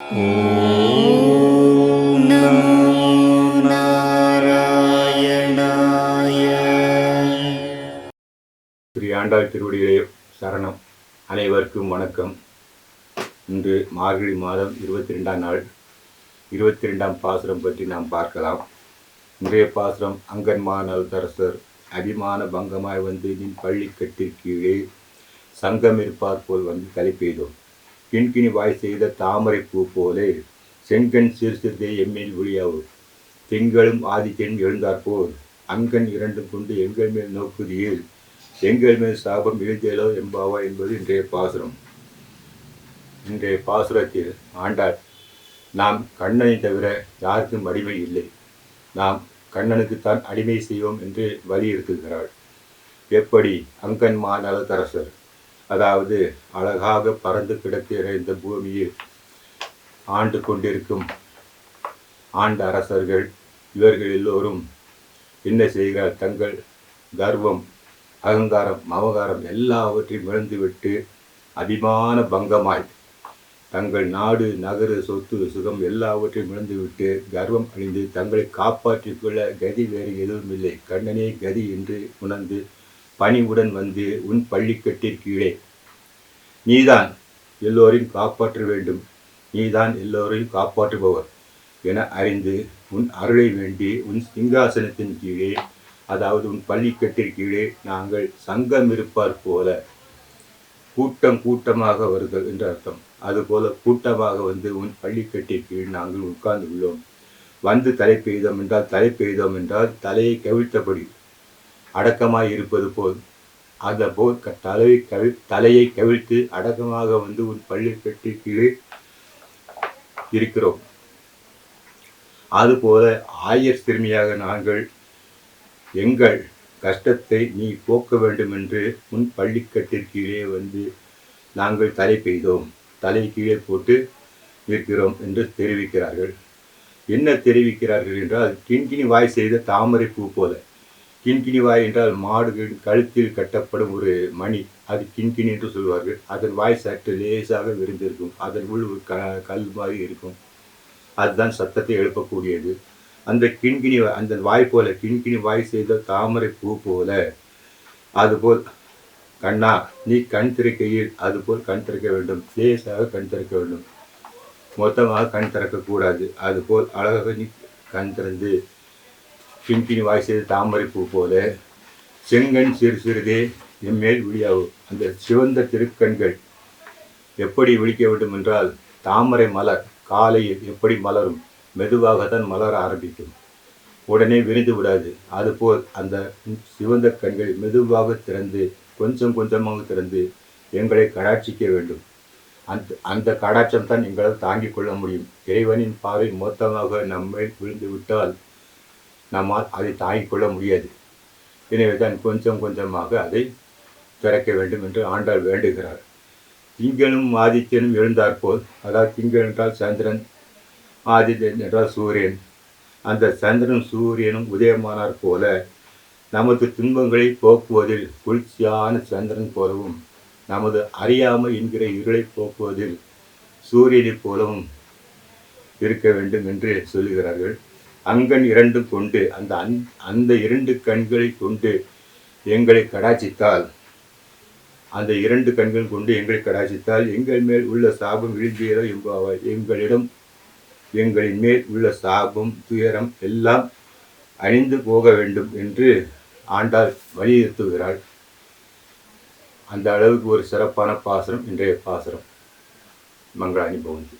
ஓம் நாராயணாய ஸ்ரீ ஆண்டாள் திருவடிகளே சரணம். அனைவருக்கும் வணக்கம். இன்று மார்கழி மாதம் இருபத்தி ரெண்டாம் நாள். இருபத்தி ரெண்டாம் பாசுரம் பற்றி நாம் பார்க்கலாம். இன்றைய பாசுரம் அங்கன்மா நல்தரசர் அபிமான பங்கமாய் வந்து நின் பள்ளி கட்டிற்கீழே சங்கம் இருப்பார் போல் வந்து தலை பெய்தோம் கிண்கிணி வாய் செய்த தாமரை பூ போலே செங்கண் சிறுசிறுதே எம்மேல் ஒளியாவு திங்களும் ஆதித்யனும் எழுந்தாற்போல் அங்கன் இரண்டும் கொண்டு எங்கள் மேல் நோக்குதியில் எங்கள் மேல் சாபம் எழுதியலோ எம்பாவா என்பது இன்றைய பாசுரம். இன்றைய பாசுரத்தில் ஆண்டார் நாம் கண்ணனை தவிர யாருக்கும் அடிமை இல்லை. நாம் கண்ணனுக்குத்தான் அடிமை செய்வோம் என்று வலியுறுத்துகிறாள். எப்படி அங்கன் மாநலத்தரசர் அதாவது அழகாக பறந்து கிடக்கிற இந்த பூமியில் ஆண்டு கொண்டிருக்கும் ஆண்ட அரசர்கள் இவர்கள் எல்லோரும் என்ன செய்கிறார்? தங்கள் கர்வம் அகங்காரம் மமகாரம் எல்லாவற்றையும் இழந்துவிட்டு அபிமான பங்கமாய் தங்கள் நாடு நகரு சொத்து சுகம் எல்லாவற்றையும் இழந்துவிட்டு கர்வம் அணிந்து தங்களை காப்பாற்றிக் கொள்ள கதி வேறு எதுவும் இல்லை கண்ணனே கதி என்று உணர்ந்து பணிவுடன் வந்து உன் பள்ளிக்கட்டிற்கீழே நீதான் எல்லோரையும் காப்பாற்ற வேண்டும். நீதான் எல்லோரையும் காப்பாற்றுபவர் என அறிந்து உன் அருளை வேண்டி உன் சிங்காசனத்தின் கீழே அதாவது உன் பள்ளிக்கட்டின் கீழே நாங்கள் சங்கம் இருப்பார் போல. கூட்டம் கூட்டமாக வருதல் என்று அர்த்தம். அதுபோல கூட்டமாக வந்து உன் பள்ளிக்கட்டின் கீழ் நாங்கள் உட்கார்ந்து உள்ளோம். வந்து தலை பெய்தோம் என்றால் தலை பெய்தோம் என்றால் தலையை கவிழ்த்தபடி அடக்கமாய் இருப்பது போல். அந்த போல் க- தலையை கவி தலையை கவிழ்த்து அடக்கமாக வந்து உன் பள்ளிக்கட்டி கீழே இருக்கிறோம். அதுபோல ஆயர் சிறுமியாக நாங்கள் எங்கள் கஷ்டத்தை நீ போக்க வேண்டும் என்று உன் பள்ளிக்கட்டிற்கீழே வந்து நாங்கள் தலை பெய்தோம். தலை கீழே போட்டு நிற்கிறோம் என்று தெரிவிக்கிறார்கள். என்ன தெரிவிக்கிறார்கள் என்றால் கிண்கிணி வாய் செய்த தாமரை பூ போல. கிண்கிணி வாய் என்றால் மாடுகள் கழுத்தில் கட்டப்படும் ஒரு மணி. அது கிண்கிணி என்று சொல்வார்கள். அதன் வாய் சற்று லேசாக விரிந்திருக்கும். அதன் உள் ஒரு க கல் மாதிரி இருக்கும். அதுதான் சத்தத்தை எழுப்பக்கூடியது. அந்த கிண்கிணி அந்த வாய் போல கிண்கிணி வாய் செய்த தாமரை பூ போல. அதுபோல் கண்ணா நீ கண் திறக்கையில் அதுபோல் கண் திறக்க வேண்டும். லேசாக கண் திறக்க வேண்டும். மொத்தமாக கண் திறக்கக்கூடாது. அதுபோல் அழகாக நீ கண் திறந்து கிண்கிணி வாய் செய்து தாமரை பூ போல செங்கண் சிறு சிறிதே எம்மேல் விழியாகும் அந்த சிவந்த திருக்கண்கள் எப்படி விழிக்க வேண்டும் என்றால் தாமரை மலர் காலையில் எப்படி மலரும் மெதுவாகத்தான் மலர ஆரம்பிக்கும். உடனே விரிந்து விடாது. அதுபோல் அந்த சிவந்த கண்கள் மெதுவாக திறந்து கொஞ்சம் கொஞ்சமாக திறந்து எங்களை கடாட்சிக்க வேண்டும். அந்த அந்த கடாட்சம் தான் எங்களால் தாங்கிக் கொள்ள முடியும். இறைவனின் பார்வை மொத்தமாக நம்மை விழுந்து விட்டால் நம்மால் அதை தாங்கிக் கொள்ள முடியாது. எனவே தான் கொஞ்சம் கொஞ்சமாக அதை திறக்க வேண்டும் என்று ஆண்டாள் வேண்டுகிறார் திங்களும் ஆதித்யனும் எழுந்தாற்போல் அதாவது திங்கள் என்றால் சந்திரன் ஆதித்யன் என்றால் சூரியன். அந்த சந்திரனும் சூரியனும் உதயமானார் போல நமது துன்பங்களை போக்குவதில் குளிர்ச்சியான சந்திரன் போலவும் நமது அறியாமை என்கிற இருளை போக்குவதில் சூரியனைப் போலவும் இருக்க வேண்டும் என்று சொல்லுகிறார்கள். அங்கன் இரண்டும் கொண்டு அந்த அந் அந்த இரண்டு கண்களை கொண்டு எங்களை கடாச்சித்தால் அந்த இரண்டு கண்கள் கொண்டு எங்களை கடாச்சித்தால் எங்கள் மேல் உள்ள சாபம் விழுந்தியதோ என்பாவாய் எங்களிடம் எங்களின் மேல் உள்ள சாபம் துயரம் எல்லாம் அணிந்து போக வேண்டும் என்று ஆண்டாள் வலியுறுத்துகிறாள். அந்த அளவுக்கு ஒரு சிறப்பான பாசனம் இன்றைய பாசனம் மங்களாணி பவந்தி